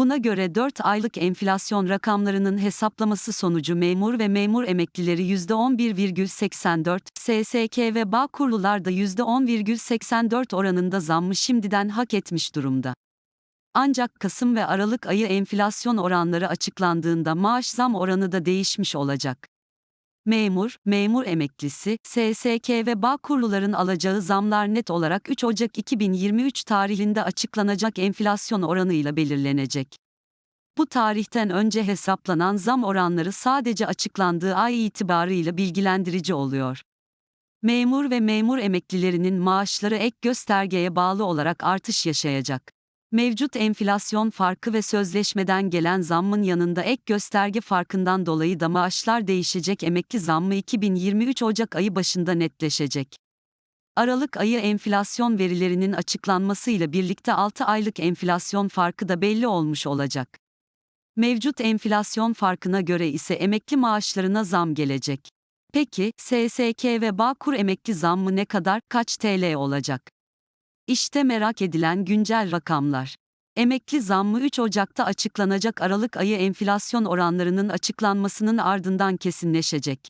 Buna göre 4 aylık enflasyon rakamlarının hesaplaması sonucu memur ve memur emeklileri %11,84, SSK ve Bağkurlular da %10,84 oranında zammı şimdiden hak etmiş durumda. Ancak Kasım ve Aralık ayı enflasyon oranları açıklandığında maaş zam oranı da değişmiş olacak. Memur, memur emeklisi, SSK ve Bağkurluların alacağı zamlar net olarak 3 Ocak 2023 tarihinde açıklanacak enflasyon oranıyla belirlenecek. Bu tarihten önce hesaplanan zam oranları sadece açıklandığı ay itibarıyla bilgilendirici oluyor. Memur ve memur emeklilerinin maaşları ek göstergeye bağlı olarak artış yaşayacak. Mevcut enflasyon farkı ve sözleşmeden gelen zammın yanında ek gösterge farkından dolayı da maaşlar değişecek emekli zammı 2023 Ocak ayı başında netleşecek. Aralık ayı enflasyon verilerinin açıklanmasıyla birlikte 6 aylık enflasyon farkı da belli olmuş olacak. Mevcut enflasyon farkına göre ise emekli maaşlarına zam gelecek. Peki, SSK ve Bağkur emekli zammı ne kadar, kaç TL olacak? İşte merak edilen güncel rakamlar. Emekli zammı 3 Ocak'ta açıklanacak Aralık ayı enflasyon oranlarının açıklanmasının ardından kesinleşecek.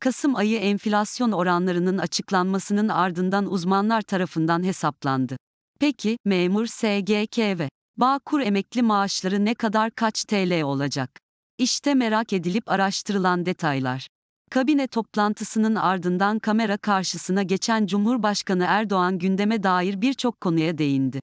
Kasım ayı enflasyon oranlarının açıklanmasının ardından uzmanlar tarafından hesaplandı. Peki, memur SGK ve Bağkur emekli maaşları ne kadar kaç TL olacak? İşte merak edilip araştırılan detaylar. Kabine toplantısının ardından kamera karşısına geçen Cumhurbaşkanı Erdoğan gündeme dair birçok konuya değindi.